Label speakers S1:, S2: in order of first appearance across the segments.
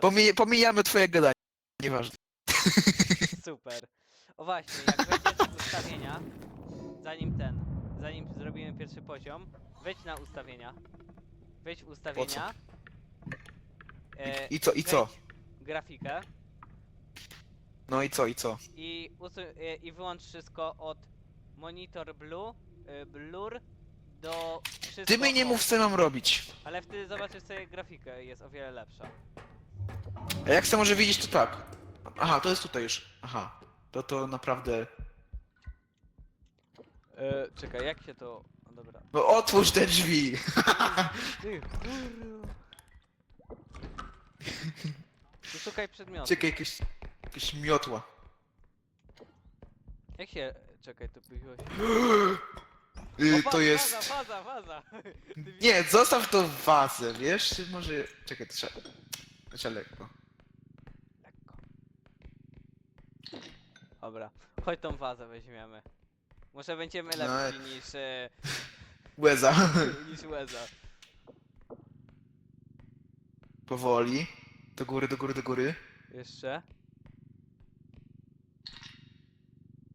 S1: Pomij, pomijamy twoje gadanie. Nieważne.
S2: Super. O właśnie, jak wejdziesz w ustawienia, zanim ten, zanim zrobimy pierwszy poziom, wejdź na ustawienia. Wejdź w ustawienia. E,
S1: I co, i co?
S2: wejdź Grafikę
S1: No i co, i co?
S2: i, usu- e, i wyłącz wszystko od monitor blue, e, blur do wszystko
S1: Ty mi nie mów co mam robić.
S2: Ale wtedy zobaczysz sobie grafikę jest o wiele lepsza.
S1: A jak chcę może widzieć to tak. Aha, to jest tutaj już. Aha. To to naprawdę...
S2: E, czekaj, jak się to... O, dobra.
S1: No otwórz te drzwi!
S2: Ty, kurwa. Tu Szukaj przedmiotu.
S1: Czekaj, jakieś... Jakieś miotła.
S2: Jak się... Czekaj, to byłeś...
S1: Y,
S2: O,
S1: to jest...
S2: Faza, faza, faza! Ty widzisz-
S1: Nie, zostaw to w wazę, wiesz? Może... Czekaj, to trzeba... Trzeba. Lekko.
S2: Dobra, chodź tą wazę weźmiemy. Może będziemy
S1: No,
S2: lepsi niż... E,
S1: Łeza.
S2: niż Łeza.
S1: Powoli. Do góry, do góry, do góry.
S2: Jeszcze.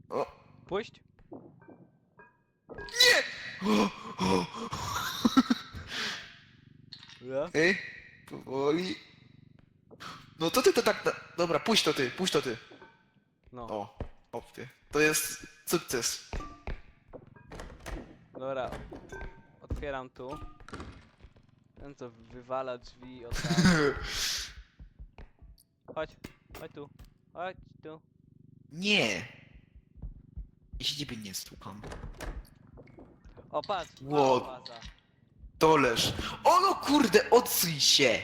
S1: O!
S2: Puść.
S1: O, o.
S2: Ja?
S1: Ej, powoli. No to ty to tak... na- Dobra, puść to ty, puść to ty.
S2: No,
S1: O, o ty. To jest sukces.
S2: dobra. Otwieram tu. Ten co wywala drzwi od tam. Chodź, chodź tu. Chodź tu.
S1: Nie. Się ciebie nie słucham.
S2: O patrz, mała waza.
S1: Toleż. O no kurde, odsuń się!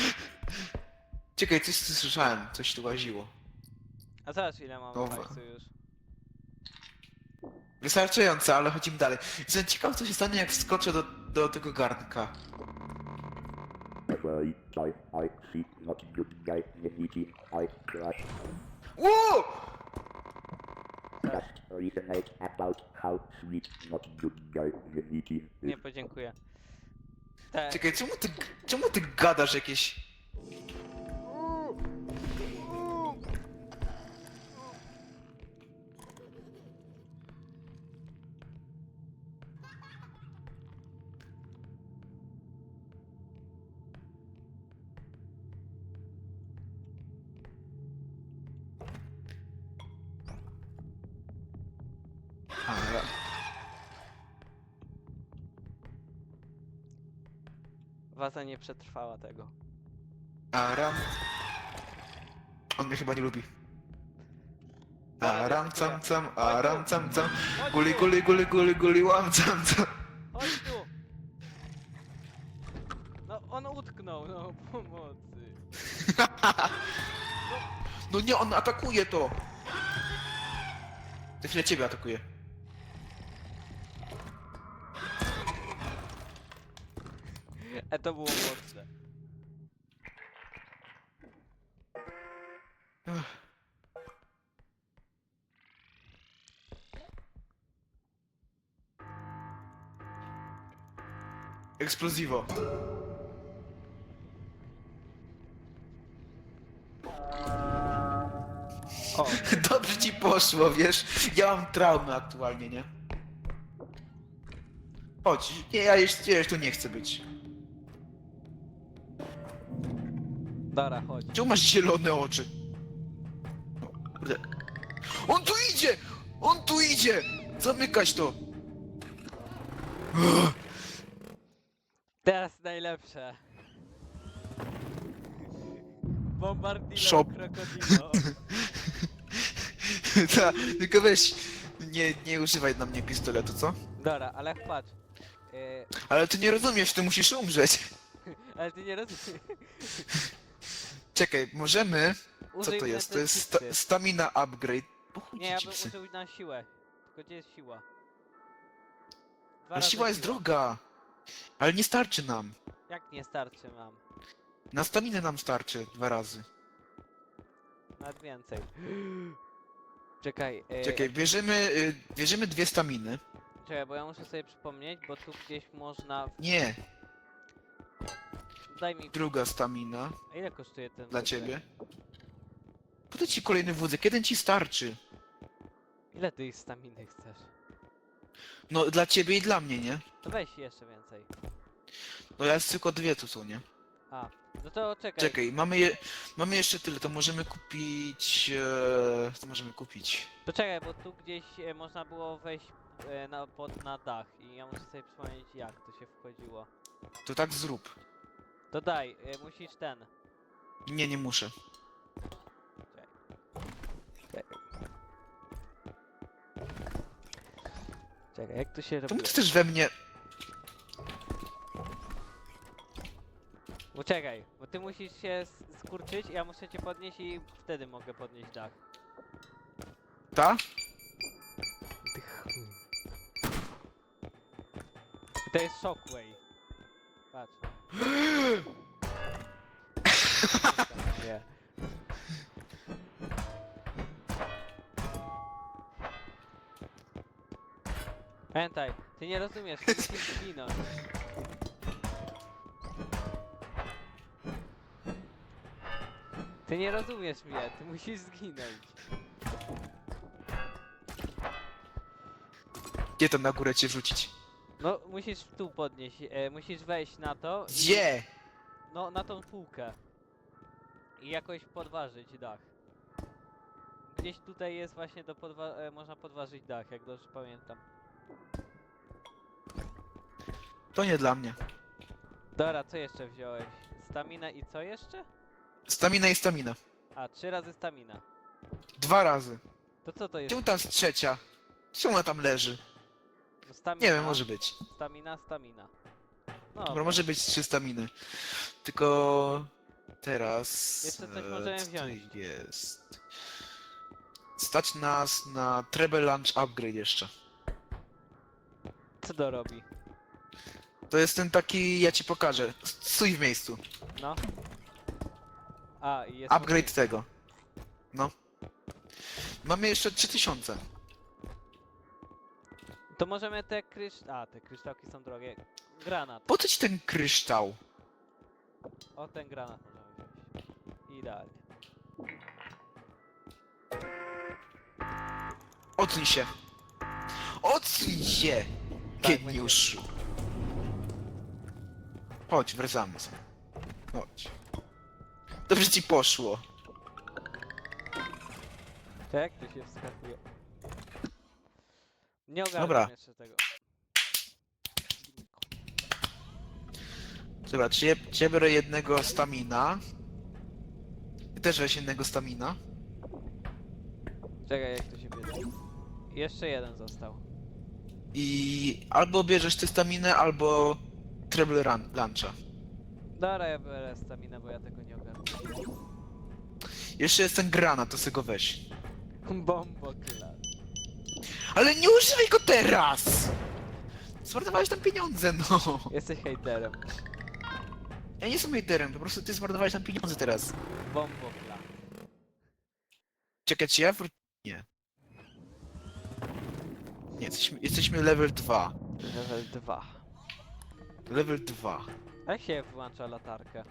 S1: Czekaj, coś tu słyszałem, coś tu łaziło.
S2: A zobacz ile mamy
S1: Dobra.
S2: hajsu już.
S1: Wystarczająco, ale chodzimy dalej. Jestem ciekaw, co się stanie, jak wskoczę do, do tego garnka.
S3: Sorry, I see not good guy, I crash.
S1: Ło!
S3: Just resonate about how sweet not good guy, Nenichi
S2: Nie podziękuję. Te...
S1: Czekaj, czemu ty, czemu ty gadasz jakieś... Dobra.
S2: Waza nie przetrwała tego.
S1: Aram. On mnie chyba nie lubi. Aram cam cam, aram cam cam.
S2: Chodź
S1: Guli
S2: tu,
S1: guli guli guli guli łam cam cam.
S2: Chodź tu! No on utknął, no pomocy.
S1: No nie, on atakuje to! Za chwilę ciebie atakuje.
S2: E to było mocne.
S1: Eksplozivo.
S2: O,
S1: Dobrze ci poszło, wiesz? Ja mam traumę aktualnie, nie? Chodź, nie, ja już, ja już tu nie chcę być.
S2: Dobra, chodź.
S1: Czemu masz zielone oczy? Kurde. On tu idzie! On tu idzie! Zamykać to!
S2: Teraz najlepsze. Bombardino
S1: Shop.
S2: krokodilo.
S1: Ta, tylko weź, nie, nie używaj na mnie pistoletu, co?
S2: Dobra, ale patrz.
S1: Ale ty nie rozumiesz, ty musisz umrzeć.
S2: ale ty nie rozumiesz.
S1: Czekaj, możemy... Co
S2: Użyj
S1: to jest? To jest sta
S2: chipsy.
S1: stamina upgrade. Po chuj
S2: Nie, ja bym
S1: chipsy.
S2: użył na siłę. Tylko gdzie jest siła? Dwa
S1: Ale
S2: razy
S1: siła jest droga. Ale nie starczy nam.
S2: Jak nie starczy mam?
S1: Na staminę nam starczy dwa razy.
S2: Nawet więcej. Czekaj, e,
S1: Czekaj, bierzemy, y, bierzemy dwie staminy.
S2: czekaj, bo ja muszę sobie przypomnieć, bo tu gdzieś można...
S1: Nie.
S2: Daj mi...
S1: Druga stamina
S2: A ile kosztuje ten
S1: dla
S2: wózek?
S1: ciebie. Po to ci kolejny wózek, jeden ci starczy.
S2: Ile ty staminy chcesz?
S1: No dla ciebie i dla mnie, nie?
S2: To weź jeszcze więcej.
S1: No ja jest tylko dwie tu są, nie?
S2: A, no to czekaj.
S1: Czekaj, mamy, je, mamy jeszcze tyle, to możemy kupić... E, co możemy kupić?
S2: To czekaj, bo tu gdzieś e, można było wejść e, na, pod, na dach i ja muszę sobie przypomnieć jak to się wchodziło.
S1: To tak zrób.
S2: To daj, e, musisz ten.
S1: Nie, nie muszę.
S2: Czekaj, jak to się robi?
S1: Czemu ty chcesz we mnie...
S2: Bo czekaj, bo ty musisz się s- skurczyć, ja muszę cię podnieść i wtedy mogę podnieść dach.
S1: Ta?
S2: To jest shockwave. Nie. Pamiętaj, ty nie rozumiesz, ty musisz zginąć. Ty nie rozumiesz mnie, ty musisz zginąć.
S1: Gdzie to na górę cię wrzucić?
S2: No, musisz tu podnieść, e, musisz wejść na to. i-
S1: Gdzie?
S2: No, na tą półkę. I jakoś podważyć dach. Gdzieś tutaj jest właśnie do podwa e, można podważyć dach, jak dobrze pamiętam.
S1: To nie dla mnie.
S2: Dobra, co jeszcze wziąłeś? Stamina i co jeszcze?
S1: Stamina i stamina.
S2: A, trzy razy stamina.
S1: Dwa razy.
S2: To co to jest?
S1: Czemu tam jest trzecia? Czemu ona tam leży?
S2: Stamina,
S1: Nie wiem, może być.
S2: Stamina, stamina. No,
S1: Dobra, może być trzy staminy. Tylko teraz.
S2: Jeszcze coś
S1: e,
S2: możemy
S1: co to
S2: wziąć.
S1: jest. Stać nas na Treble Launch Upgrade jeszcze.
S2: co to robi?
S1: To jest ten taki, ja ci pokażę. Stój w miejscu.
S2: No. A, i jest...
S1: Upgrade tego. No. Mamy jeszcze 3000.
S2: To możemy te krysz... A, te kryształki są drogie. Granat.
S1: Po co ci ten kryształ?
S2: O, ten granat możemy wziąć. Idealnie.
S1: Odsuń się. Odsuń się!
S2: Tak,
S1: Geniuszu. Chodź, wracamy sobie. Chodź. Dobrze ci poszło.
S2: To jak to się wskakuje? Nie ogarnam
S1: Dobra.
S2: jeszcze tego.
S1: Dobra, czy ja, czy ja biorę jednego stamina? Ty też weź jednego stamina.
S2: Czekaj, jak to się bierze. Jeszcze jeden został.
S1: I albo bierzesz ty staminę, albo treble run, luncha.
S2: Dobra, ja biorę staminę, bo ja tego nie ogarnę.
S1: Jeszcze jest ten granat, to sobie go weź.
S2: Bombo killer.
S1: Ale nie używaj go teraz! Zmarnowałeś tam pieniądze, no.
S2: Jesteś hejterem.
S1: Ja nie jestem haterem, po prostu ty zmarnowałeś tam pieniądze teraz.
S2: Bombo killer.
S1: Czekaj, czy ja wró... Nie. Nie, jesteśmy, jesteśmy level 2.
S2: Level 2.
S1: Level 2.
S2: Jak się włącza latarkę?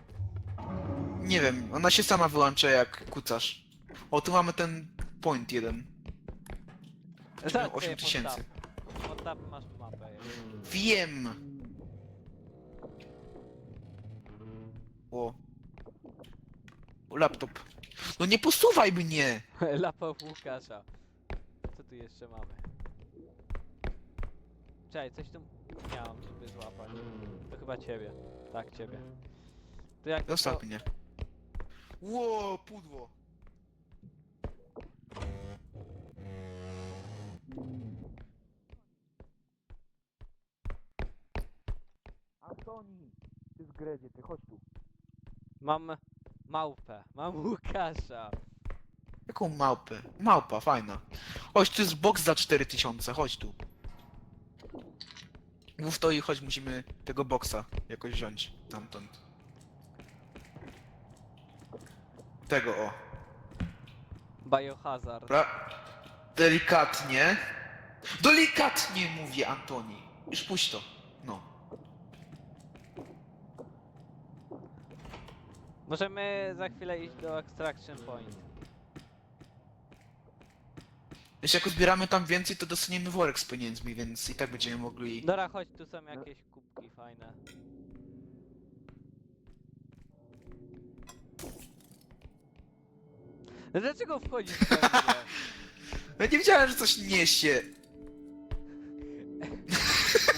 S1: Nie wiem, ona się sama wyłącza jak kucasz. O, tu mamy ten point jeden. Miał
S2: sobie
S1: 8000.
S2: pod tab. Pod tab masz mapę.
S1: Wiem! O. Laptop. No nie posuwaj mnie!
S2: Laptop Łukasza. Co tu jeszcze mamy? Czekaj, coś tu miałem, żeby złapać. To chyba ciebie. Tak, ciebie. To jak to...
S1: Zostaw mnie. Ło, pudło. Antoni! Ty z Gredzie, ty chodź tu.
S2: Mam małpę. Mam Łukasza.
S1: Jaką małpę? Małpa, fajna. Chodź, tu jest box za 4000, chodź tu. Mów to i chodź, musimy tego boxa jakoś wziąć tamtąd. Tego o.
S2: Biohazard.
S1: Dobra. Delikatnie. Delikatnie mówię, Antoni. Już puść to. No.
S2: Możemy za chwilę iść do Extraction Point.
S1: Wiesz, jak zbieramy tam więcej, to dostaniemy worek z pieniędzmi, więc i tak będziemy mogli...
S2: Dora, chodź, tu są jakieś kubki fajne. No dlaczego wchodzisz we mnie?
S1: Ja nie wiedziałem, że coś niesie.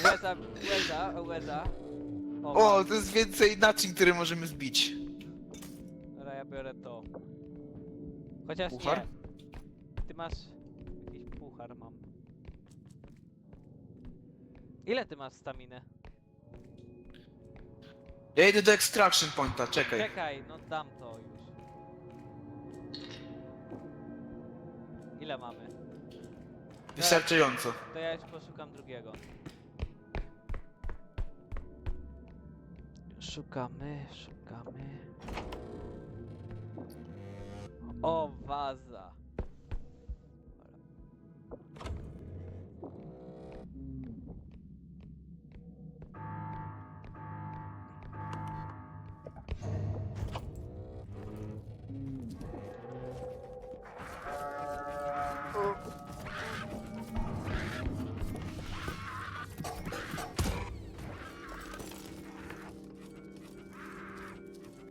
S2: Łeza, łeza, łeza.
S1: O, to jest więcej naczyń, które możemy zbić.
S2: Biorę to. Chociaż
S1: Puchar?
S2: nie. Ty masz... Jakiś puchar mam. Ile ty masz staminy?
S1: Ja idę do extraction pointa, czekaj.
S2: Czekaj, no dam to już. Ile mamy?
S1: Wystarczająco.
S2: To ja już poszukam drugiego. Szukamy, szukamy. O, waza.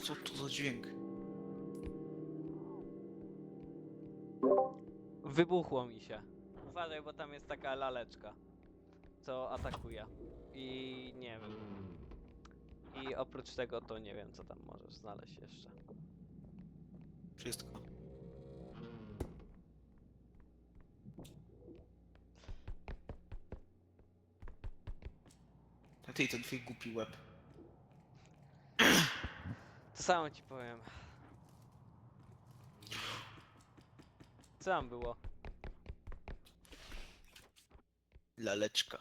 S1: Co to za dźwięk?
S2: Wybuchło mi się. Uważaj, bo tam jest taka laleczka, co atakuje. I nie wiem. I oprócz tego to nie wiem, co tam możesz znaleźć jeszcze.
S1: Wszystko. A ty, ten twój głupi łeb.
S2: To samo ci powiem. Co tam było?
S1: Laleczka.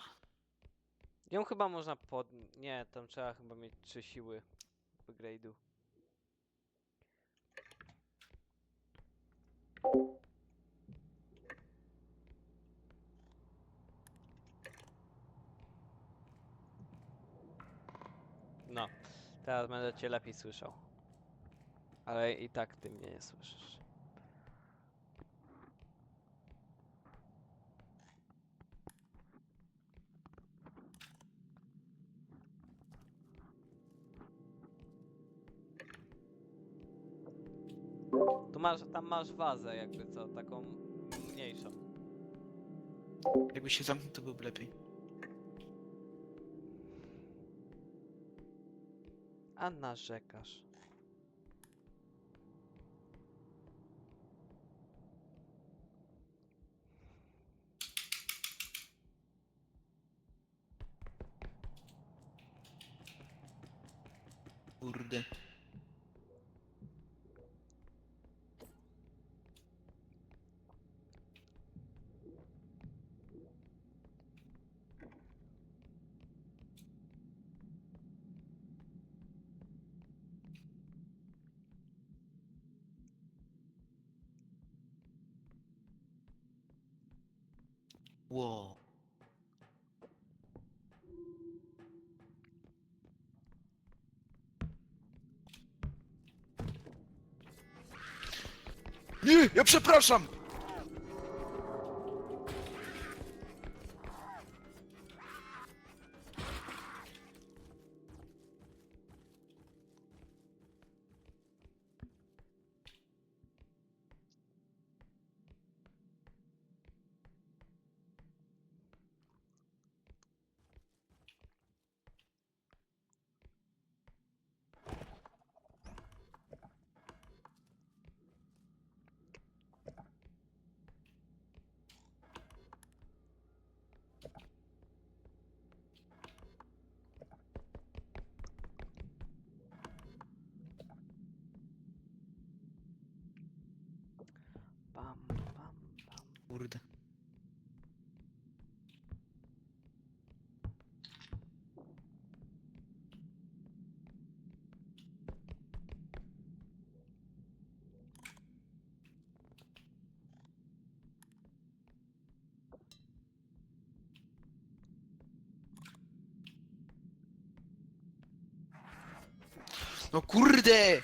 S2: Ją chyba można pod... Nie, tam trzeba chyba mieć trzy siły upgrade'u. No, teraz będę cię lepiej słyszał. Ale i tak ty mnie nie słyszysz. Tu masz, tam masz wazę jakby co, taką mniejszą.
S1: Jakby się zamknął, to byłoby lepiej.
S2: A narzekasz.
S1: Kurde. Wow. Nie, ja przepraszam!
S2: Pam, pam, pam.
S1: Kurde. No kurde!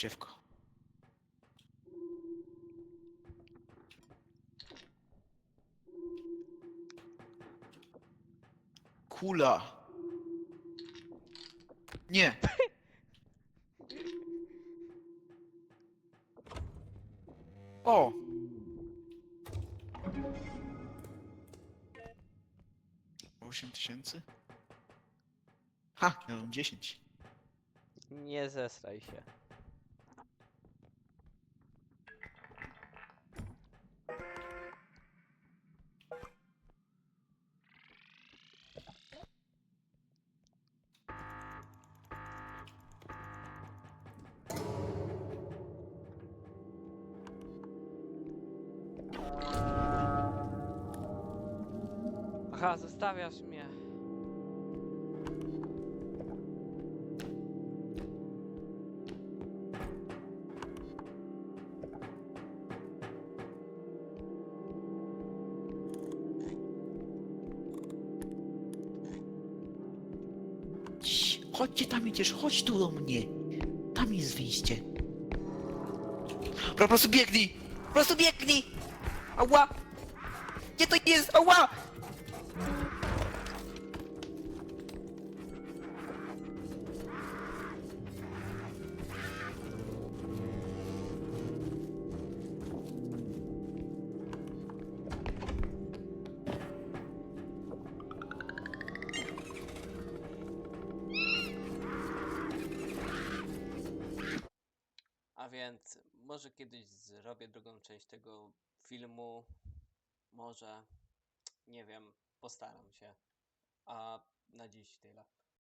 S1: Drzewko. Kula. Nie. O! Osiem tysięcy? Ha, ja mam dziesięć.
S2: Nie zesraj się. Aha, zostawiasz mnie.
S1: Chodźcie tam idziesz, chodź tu do mnie. Tam jest wyjście. Po prostu biegnij! Po prostu biegnij! Ała! Gdzie to jest? Ała!
S2: A więc może kiedyś zrobię drugą część tego filmu. Może. Nie wiem, postaram się. A na dziś tyle.